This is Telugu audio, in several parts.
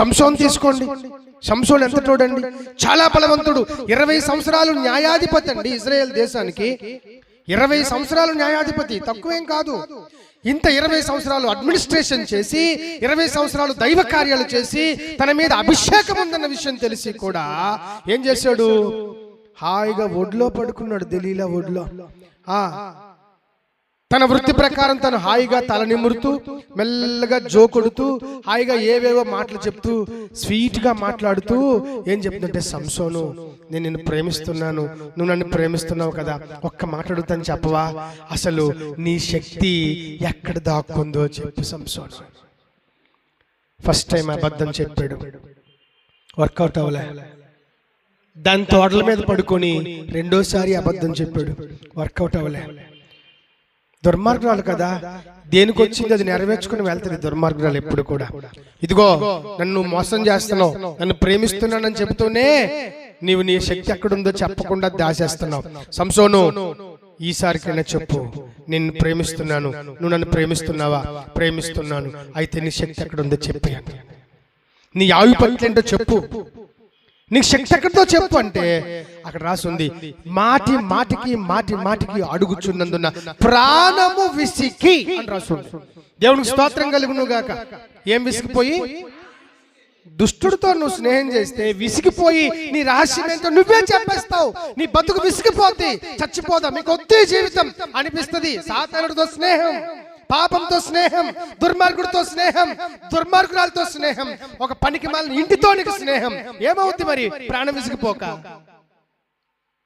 సంసోన్ తీసుకోండి. సంసోన్ ఎంత చూడండి. చాలా బలవంతుడు. ఇరవై సంవత్సరాలు న్యాయాధిపతి అండి ఇజ్రాయెల్ దేశానికి. ఇరవై సంవత్సరాలు న్యాయాధిపతి. తక్కువేం కాదు. ఇంత ఇరవై సంవత్సరాలు అడ్మినిస్ట్రేషన్ చేసి ఇరవై సంవత్సరాలు దైవ కార్యాలు చేసి తన మీద అభిషేకం ఉందన్న విషయం తెలిసి కూడా ఏం చేశాడు? హాయిగా ఒడ్లో పడుకున్నాడు దిలీలా ఒడ్లో. ఆ తన వృత్తి ప్రకారం తను హాయిగా తల నిమురుతూ మెల్లగా జోకొడుతూ హాయిగా ఏవేవో మాటలు చెప్తూ స్వీట్గా మాట్లాడుతూ ఏం చెప్తుందంటే సంసోను నేను నిన్ను ప్రేమిస్తున్నాను. నువ్వు నన్ను ప్రేమిస్తున్నావు కదా. ఒక్క మాట్లాడుతాను చెప్పవా? అసలు నీ శక్తి ఎక్కడ దాక్కుందో చెప్పు సంసోను. ఫస్ట్ టైం అబద్ధం చెప్పాడు. వర్కౌట్ అవ్వలే. దాని తోటల మీద పడుకొని రెండోసారి అబద్ధం చెప్పాడు. వర్కౌట్ అవ్వలే. దుర్మార్గురాలు కదా? దేనికి వచ్చింది అది నెరవేర్చుకుని వెళ్తుంది దుర్మార్గురాలు ఎప్పుడు కూడా. ఇదిగో నన్ను మోసం చేస్తున్నావు నన్ను ప్రేమిస్తున్నానని చెబుతూనే నీవు నీ శక్తి ఎక్కడుందో చెప్పకుండా దాచేస్తున్నావు. సంసోను ఈసారికైనా చెప్పు నిన్ను ప్రేమిస్తున్నాను నువ్వు నన్ను ప్రేమిస్తున్నావా? ప్రేమిస్తున్నాను. అయితే నీ శక్తి ఎక్కడుందో చెప్పాను నీ ఆవి పట్ల ఏంటో చెప్పు. నీకు శక్తి ఎక్కడితో చెప్పు అంటే? అక్కడ రాసుంది మాటి మాటికి మాటి మాటికి అడుగుచున్నందున ప్రాణము విసికి అని రాసుంది. దేవునికి స్తోత్రం కలుగును గాక. ఏం విసిగిపోయి? దుష్టుడితో నువ్వు స్నేహం చేస్తే విసిగిపోయి నీ రహస్యం ఏంటో నువ్వే చెప్పేస్తావు. నీ బతుకు విసిగిపోతే చచ్చిపోదా. మీకు వద్దే జీవితం అనిపిస్తుంది. సాతానుడితో స్నేహం. పాపంతో స్నేహం దుర్మార్గుడితో స్నేహం దుర్మార్గురాలతో స్నేహం ఒక పనికి మాలిన ఇంటితోనికి స్నేహం. ఏమవుద్ది మరి? ప్రాణం విసిగిపోక.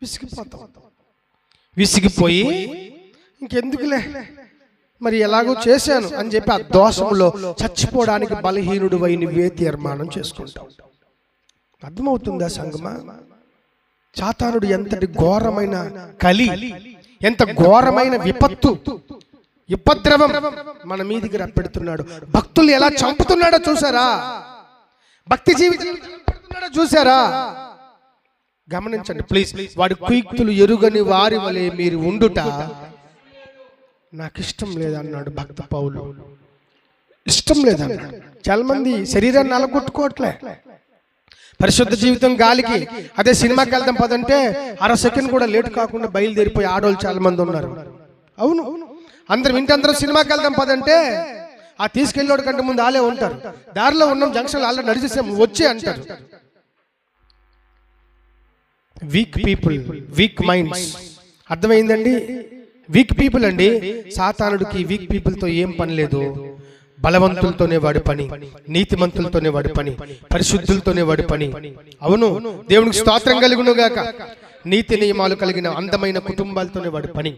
విసిగిపోతాం. విసిగిపోయి ఇంకెందుకులే? మరి ఎలాగో చేశాను అని చెప్పి ఆ దోషంలో చచ్చిపోవడానికి బలహీనుడు వై నువ్వే తీర్మానం చేసుకుంటావు అర్థమవుతుందా సంగమా? చాతానుడు ఎంతటి ఘోరమైన కలి ఎంత ఘోరమైన విపత్తు ఉపద్రవం మన మీదికి రప్పెడుతున్నాడు. భక్తులు ఎలా చంపుతున్నాడో చూసారా? భక్తి జీవితం చంపుతున్నాడో చూసారా? గమనించండి ప్లీజ్ వాడి కుయుక్తులు ఎరుగని వారి వలె మీరు ఉండుట నాకు ఇష్టం లేదన్నాడు భక్త పౌలు. ఇష్టం లేదన్నాడు. చాలా మంది శరీరాన్ని అలగొట్టుకోవట్లే పరిశుద్ధ జీవితం గాలికి. అదే సినిమాకి వెళ్దాం పదంటే అర సెకండ్ కూడా లేట్ కాకుండా బయలుదేరిపోయి ఆడవాళ్ళు చాలా మంది ఉన్నారు. అవును. అందరం ఇంటి అందరం సినిమాకి వెళ్దాం పదంటే ఆ తీసుకెళ్ళోడు కంటే ముందు ఆలే ఉంటారు. దారిలో ఉన్నాం జంక్షన్ ఆల్రెడీ నడిచేసాం వచ్చే అంటారు. వీక్ పీపుల్ వీక్ మైండ్స్ అర్థమైందండి? వీక్ పీపుల్ అండి సాతానుడికి వీక్ పీపుల్తో ఏం పని లేదు. బలవంతులతోనే వాడి పని నీతిమంతులతోనే వాడి పని పరిశుద్ధులతోనే వాడి పని. అవును దేవునికి స్తోత్రం కలుగును నీతి నియమాలు కలిగిన అందమైన కుటుంబాలతోనే వాడి పని.